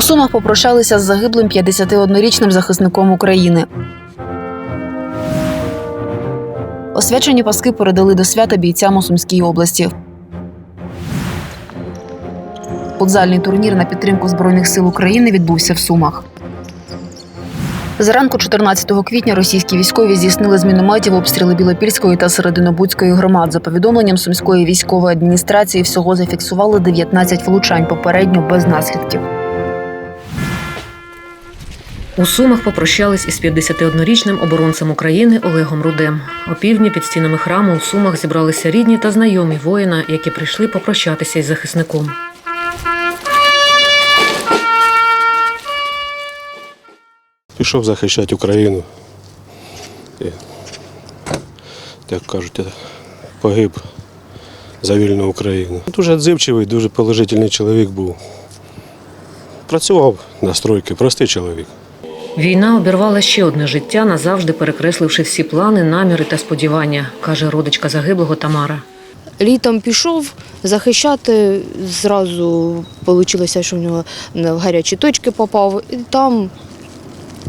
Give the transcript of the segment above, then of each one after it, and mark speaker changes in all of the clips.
Speaker 1: У Сумах попрощалися з загиблим 51-річним захисником України. Освячені паски передали до свята бійцям у Сумській області. Футзальний турнір на підтримку Збройних сил України відбувся в Сумах. Зранку 14 квітня російські військові здійснили з мінометів обстріли Білопільської та Серединобудської громад. За повідомленням сумської військової адміністрації, всього зафіксували 19 влучань, попередньо без наслідків.
Speaker 2: У Сумах попрощались із 51-річним оборонцем України Олегом Рудем. Опівдні під стінами храму у Сумах зібралися рідні та знайомі воїна, які прийшли попрощатися із захисником.
Speaker 3: Пішов захищати Україну. Як кажуть, погиб за вільну Україну. Дуже відзивчивий, дуже положительний чоловік був. Працював на стройці, простий чоловік.
Speaker 2: Війна обірвала ще одне життя, назавжди перекресливши всі плани, наміри та сподівання, каже родичка загиблого Тамара.
Speaker 4: Літом пішов захищати, зразу вийшло, що в нього в гарячі точки попав, і там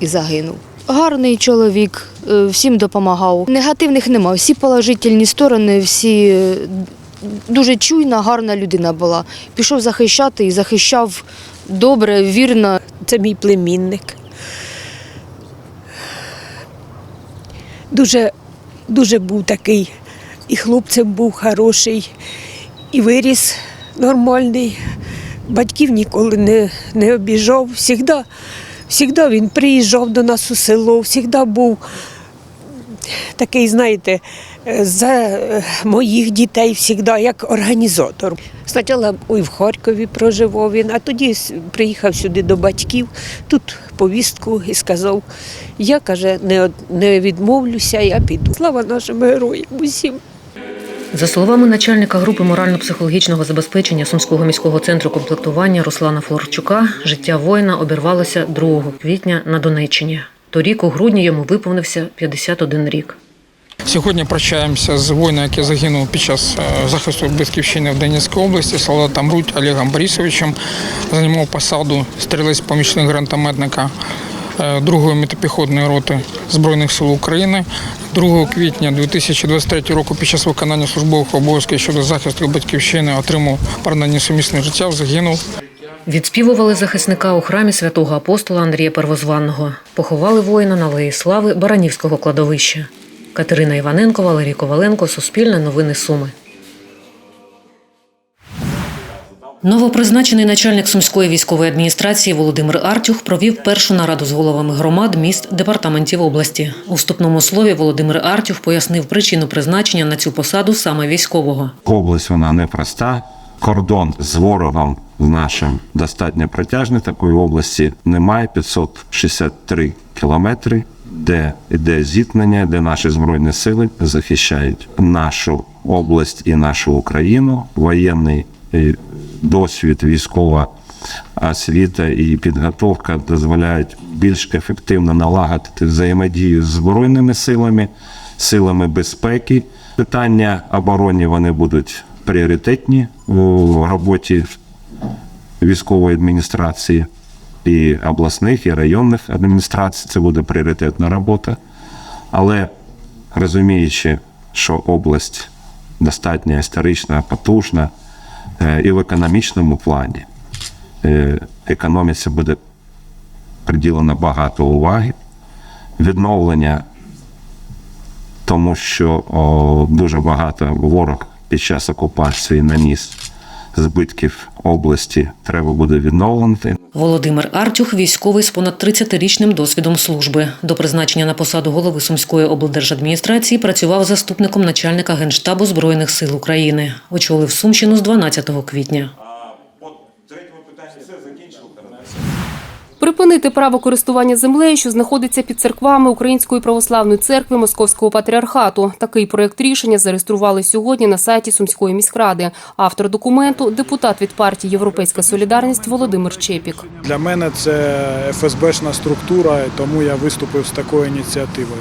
Speaker 4: і загинув. Гарний чоловік, е, всім допомагав. Негативних нема, всі положительні сторони, всі е, дуже чуйна, гарна людина була. Пішов захищати і захищав добре, вірно.
Speaker 5: Це мій племінник. Дуже, дуже був такий, і хлопцем був хороший, і виріс нормальний. Батьків ніколи не, не обіжав. Всігда, всігда він приїжджав до нас у село, завжди був такий, знаєте, за моїх дітей завжди як організатор. Спочатку в Харкові проживав він, а тоді приїхав сюди до батьків, тут повістку і сказав, я каже, не, не відмовлюся, я піду. Слава нашим героям усім.
Speaker 2: За словами начальника групи морально-психологічного забезпечення Сумського міського центру комплектування Руслана Флорчука, життя воїна обірвалося 2 квітня на Донеччині. Торік у грудні йому виповнився 51 рік.
Speaker 6: Сьогодні прощаємося з воїном, який загинув під час е, захисту батьківщини в Донецькій області, солдатом Рудь Олегом Борисовичем. Займав посаду стрілець помічник гранатометника е, 2-ї мотопіхотної роти Збройних сил України. 2 квітня 2023 року під час виконання службових обов'язків щодо захисту батьківщини отримав поранення сумісне життя, загинув.
Speaker 2: Відспівували захисника у храмі святого апостола Андрія Первозванного. Поховали воїна на Алеї Слави Баранівського кладовища. Катерина Іваненко, Валерій Коваленко, Суспільне новини Суми. Новопризначений начальник сумської військової адміністрації Володимир Артюх провів першу нараду з головами громад міст департаментів області. У вступному слові Володимир Артюх пояснив причину призначення на цю посаду саме військового.
Speaker 7: Область вона непроста. Кордон з ворогом з нашим достатньо протяжний. Такої області немає 563 кілометри, де йде зіткнення, де наші збройні сили захищають нашу область і нашу Україну. Воєнний е, досвід, військова освіта і підготовка дозволяють більш ефективно налагодити взаємодію з збройними силами, силами безпеки. Питання оборони вони будуть пріоритетні у роботі військової адміністрації і обласних, і районних адміністрацій. Це буде пріоритетна робота. Але розуміючи, що область достатньо історична, потужна е, і в економічному плані, е, економіці буде приділено багато уваги. Відновлення тому що о, дуже багато ворог під час окупації наніс збитків області. Треба буде відновлювати.
Speaker 2: Володимир Артюх військовий з понад 30-річним досвідом служби. До призначення на посаду голови Сумської облдержадміністрації працював заступником начальника Генштабу Збройних сил України. Очолив Сумщину з 12 квітня.
Speaker 8: Припинити право користування землею, що знаходиться під церквами Української православної церкви Московського патріархату. Такий проект рішення зареєстрували сьогодні на сайті Сумської міськради. Автор документу депутат від партії Європейська Солідарність Володимир Чепік.
Speaker 9: Для мене це ФСБшна структура, тому я виступив з такою ініціативою.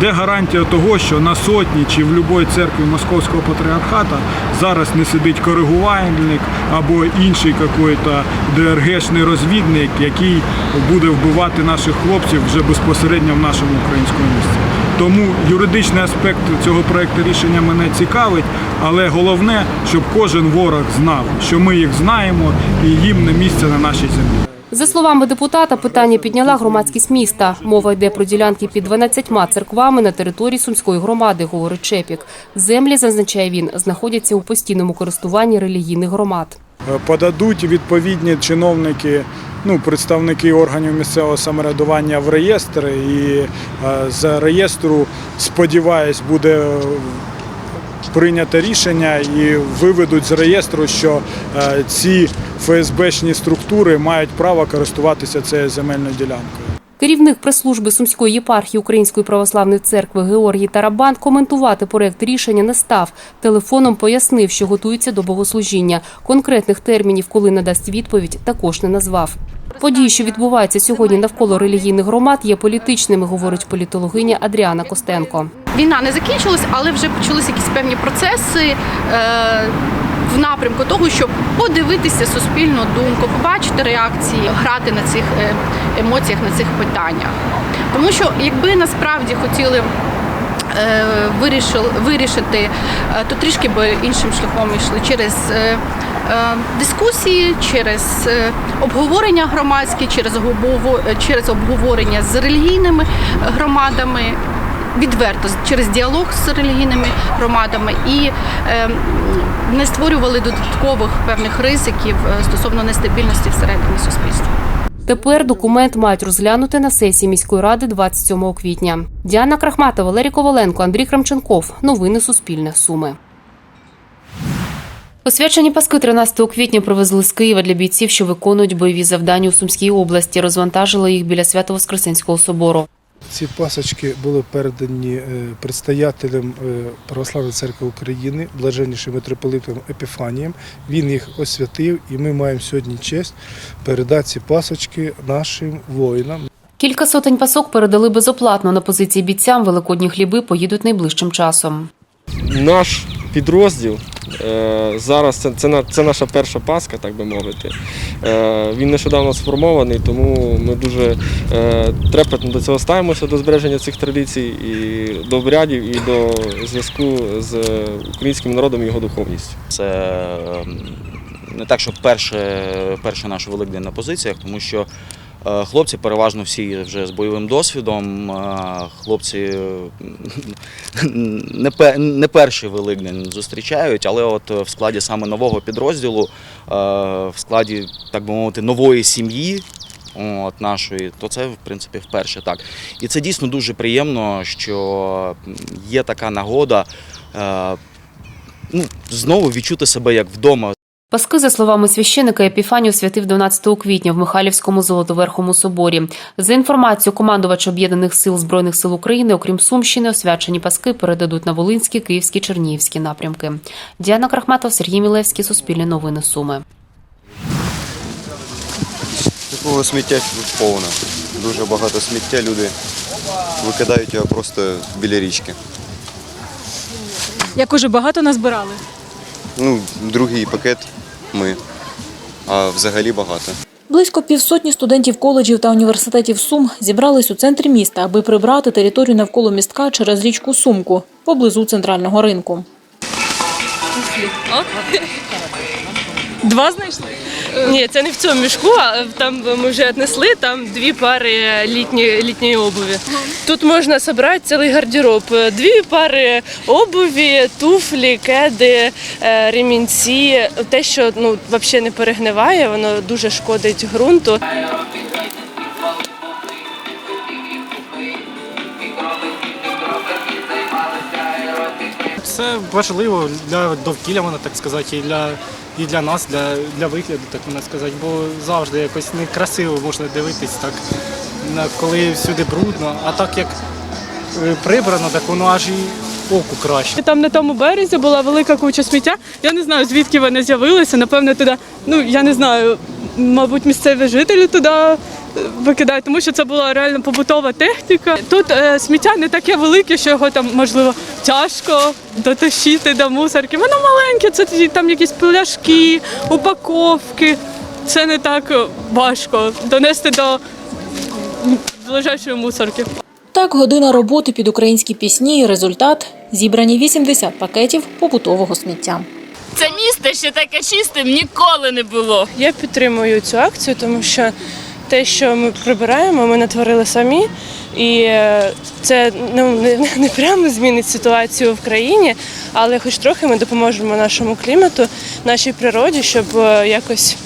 Speaker 9: Де гарантія того, що на сотні чи в будь-якій церкві Московського патріархата зараз не сидить коригувальник або інший какой-то ДРГшний розвідник, який буде вбивати наших хлопців вже безпосередньо в нашому українському місці. Тому юридичний аспект цього проекту рішення мене цікавить, але головне, щоб кожен ворог знав, що ми їх знаємо і їм не місце на нашій землі.
Speaker 8: За словами депутата, питання підняла громадськість міста. Мова йде про ділянки під 12 церквами на території сумської громади, говорить Чепік. Землі, зазначає він, знаходяться у постійному користуванні релігійних громад.
Speaker 9: Е, подадуть відповідні чиновники, ну представники органів місцевого самоврядування в реєстр, і е, з реєстру, сподіваюсь, буде прийнято рішення і виведуть з реєстру, що е, ці ФСБшні структури мають право користуватися цією земельною ділянкою.
Speaker 8: Керівник прес-служби Сумської єпархії Української православної церкви Георгій Тарабан коментувати проект рішення не став. Телефоном пояснив, що готується до богослужіння. Конкретних термінів, коли надасть відповідь, також не назвав. Події, що відбуваються сьогодні навколо релігійних громад, є політичними, говорить політологиня Адріана Костенко.
Speaker 10: Війна не закінчилась, але вже почалися якісь певні процеси е, в напрямку того, щоб подивитися суспільну думку, побачити реакції, грати на цих е, емоціях, на цих питаннях. Тому що якби насправді хотіли. е, вирішити, е, то трішки би іншим шляхом йшли через дискусії, через обговорення громадські, через обговорення з релігійними громадами відверто через діалог з релігійними громадами і е, не створювали додаткових певних ризиків е, стосовно нестабільності всередині суспільства.
Speaker 8: Тепер документ мають розглянути на сесії міської ради 27 квітня. Діана Крахматова, Валерій Коваленко, Андрій Крамченков. Новини Суспільне. Суми. Освячені паски 13 квітня привезли з Києва для бійців, що виконують бойові завдання у Сумській області. Розвантажили їх біля Свято-Воскресенського собору.
Speaker 11: Ці пасочки були передані е, предстоятелем е, Православної церкви України, блаженнішим митрополитом Епіфанієм. Він їх освятив, і ми маємо сьогодні честь передати ці пасочки нашим воїнам.
Speaker 8: Кілька сотень пасок передали безоплатно на позиції бійцям. Великодні хліби поїдуть найближчим часом.
Speaker 12: Наш підрозділ е, зараз це, це, це наша перша паска, так би мовити. Е, він нещодавно сформований, тому ми дуже е, трепетно до цього ставимося, до збереження цих традицій, і до обрядів, і до зв'язку з українським народом і його духовністю.
Speaker 13: Це ем, не так, що перше, перша наша великдень на позиціях, тому що хлопці переважно всі вже з бойовим досвідом. е, Хлопці е, не, пе- перший великдень зустрічають, але от в складі саме нового підрозділу, е, в складі, так би мовити, нової сім'ї. От нашої, то це в принципі вперше так. І це дійсно дуже приємно, що є така нагода е, ну, знову відчути себе як вдома.
Speaker 8: Паски, за словами священика, Епіфанію святив 12 квітня в Михайлівському Золотоверхому соборі. За інформацією командувача об'єднаних сил збройних сил України, окрім Сумщини, освячені паски передадуть на Волинські, Київські, Чернігівські напрямки. Діана Крахматов, Сергій Мілевський, Суспільне новини Суми.
Speaker 14: Такого сміття тут повно. Дуже багато сміття, люди викидають його просто біля річки.
Speaker 15: Як уже багато назбирали?
Speaker 14: Ну, другий пакет ми, а взагалі багато.
Speaker 15: Близько півсотні студентів коледжів та університетів Сум зібрались у центрі міста, аби прибрати територію навколо містка через річку Сумку поблизу центрального ринку.
Speaker 16: Два знайшли? Ні, це не в цьому мішку, а там ми вже віднесли, там дві пари літні, літньої обуві. Тут можна зібрати цілий гардероб. Дві пари обуві, туфлі, кеди, е, ремінці. Те, що ну, взагалі не перегниває, воно дуже шкодить ґрунту.
Speaker 17: Це важливо для довкілля, можна так сказати, і для, і для нас, для, для вигляду, так можна сказати, бо завжди якось некрасиво можна дивитись, так, коли всюди брудно, а так як е, прибрано, так воно аж і оку краще.
Speaker 16: Там на тому березі була велика куча сміття. Я не знаю, звідки вони з'явилися. Напевно, туди, ну я не знаю, мабуть, місцеві жителі туди викидають, тому що це була реально побутова техніка. Тут е, сміття не таке велике, що його там можливо тяжко дотащити до мусорки. Воно маленьке, це там якісь пляшки, упаковки. Це не так е, важко донести до ближайшої мусорки.
Speaker 15: Так, година роботи під українські пісні і результат зібрані 80 пакетів побутового сміття.
Speaker 18: Це місто ще таке чистим ніколи не було.
Speaker 16: Я підтримую цю акцію, тому що те, що ми прибираємо, ми натворили самі. І е, це ну, не, не прямо змінить ситуацію в країні, але хоч трохи ми допоможемо нашому клімату, нашій природі, щоб е, якось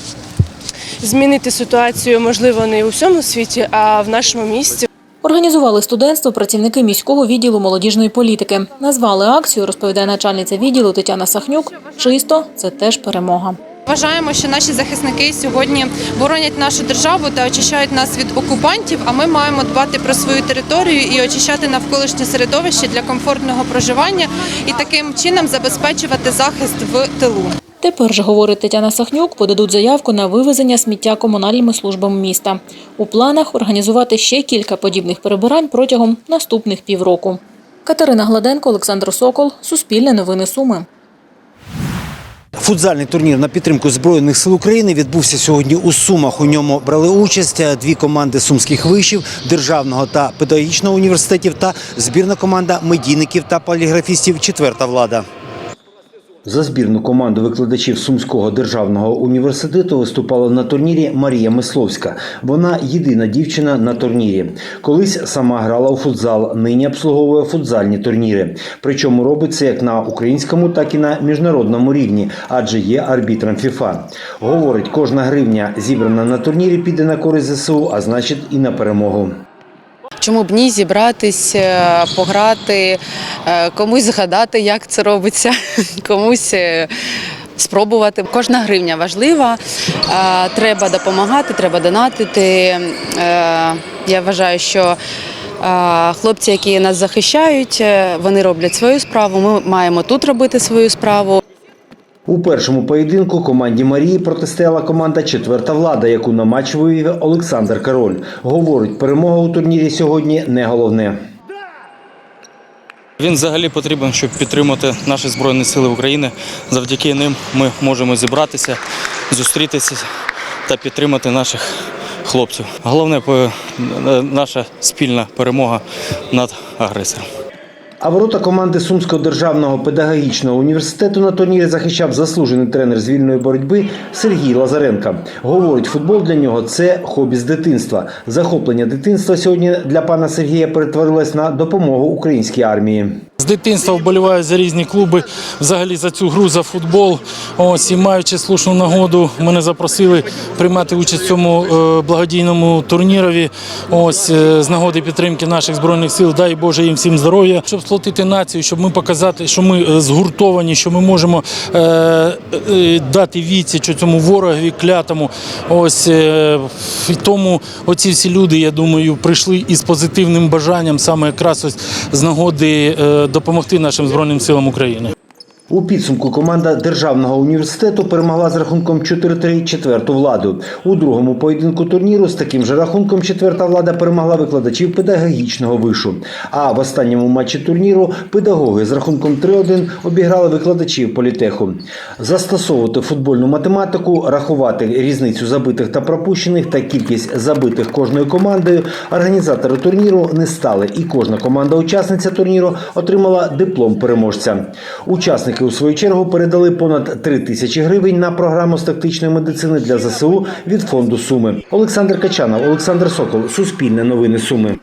Speaker 16: змінити ситуацію, можливо, не у всьому світі, а в нашому місті.
Speaker 15: Організували студентство працівники міського відділу молодіжної політики. Назвали акцію, розповідає начальниця відділу Тетяна Сахнюк. Чисто це теж перемога.
Speaker 19: Вважаємо, що наші захисники сьогодні боронять нашу державу та очищають нас від окупантів. А ми маємо дбати про свою територію і очищати навколишнє середовище для комфортного проживання і таким чином забезпечувати захист в тилу.
Speaker 15: Тепер же, говорить Тетяна Сахнюк, подадуть заявку на вивезення сміття комунальними службами міста. У планах організувати ще кілька подібних перебирань протягом наступних півроку. Катерина Гладенко, Олександр Сокол, Суспільне новини Суми.
Speaker 20: Футзальний турнір на підтримку Збройних сил України відбувся сьогодні у Сумах. У ньому брали участь дві команди сумських вишів, державного та педагогічного університетів та збірна команда медійників та поліграфістів Четверта влада. За збірну команду викладачів Сумського державного університету виступала на турнірі Марія Мисловська. Вона єдина дівчина на турнірі. Колись сама грала у футзал, нині обслуговує футзальні турніри. Причому робить це як на українському, так і на міжнародному рівні, адже є арбітром ФІФА. Говорить, кожна гривня зібрана на турнірі піде на користь ЗСУ, а значить і на перемогу.
Speaker 21: Чому б ні зібратись, е, пограти, е, комусь згадати, як це робиться, комусь е, спробувати. Кожна гривня важлива. Треба допомагати, треба донатити. Я вважаю, що хлопці, які нас захищають, вони роблять свою справу. Ми маємо тут робити свою справу.
Speaker 20: У першому поєдинку команді Марії протистояла команда Четверта влада, яку на матч вивів Олександр Король. Говорить, перемога у турнірі сьогодні не головне.
Speaker 22: Він взагалі потрібен, щоб підтримати наші збройні сили України. Завдяки ним ми можемо зібратися, зустрітися та підтримати наших хлопців. Головне е, наша спільна перемога над агресором.
Speaker 20: А ворота команди Сумського державного педагогічного університету на турнірі захищав заслужений тренер з вільної боротьби Сергій Лазаренко. Говорить, футбол для нього це хобі з дитинства. Захоплення дитинства сьогодні для пана Сергія перетворилось на допомогу українській армії.
Speaker 23: З дитинства вболіваю за різні клуби, взагалі за цю гру, за футбол. Ось і маючи слушну нагоду, мене запросили приймати участь в цьому е, благодійному турнірові. Ось е, з нагоди підтримки наших збройних сил. Дай Боже їм всім здоров'я, щоб сплотити націю, щоб ми показати, що ми е, згуртовані, що ми можемо е, е, дати відсіч цьому ворогові клятому. Ось е, і тому оці всі люди, я думаю, прийшли із позитивним бажанням саме якраз ось з нагоди е, допомогти нашим збройним силам України.
Speaker 20: У підсумку команда державного університету перемогла з рахунком 4-3 четверту владу. У другому поєдинку турніру з таким же рахунком четверта влада перемогла викладачів педагогічного вишу. А в останньому матчі турніру педагоги з рахунком 3-1 обіграли викладачів політеху. Застосовувати футбольну математику, рахувати різницю забитих та пропущених та кількість забитих кожною командою. Організатори турніру не стали, і кожна команда-учасниця турніру отримала диплом переможця. Учасники у свою чергу передали понад 3 тисячі гривень на програму з тактичної медицини для ЗСУ від фонду Суми. Олександр Качанов, Олександр Сокол, Суспільне новини Суми.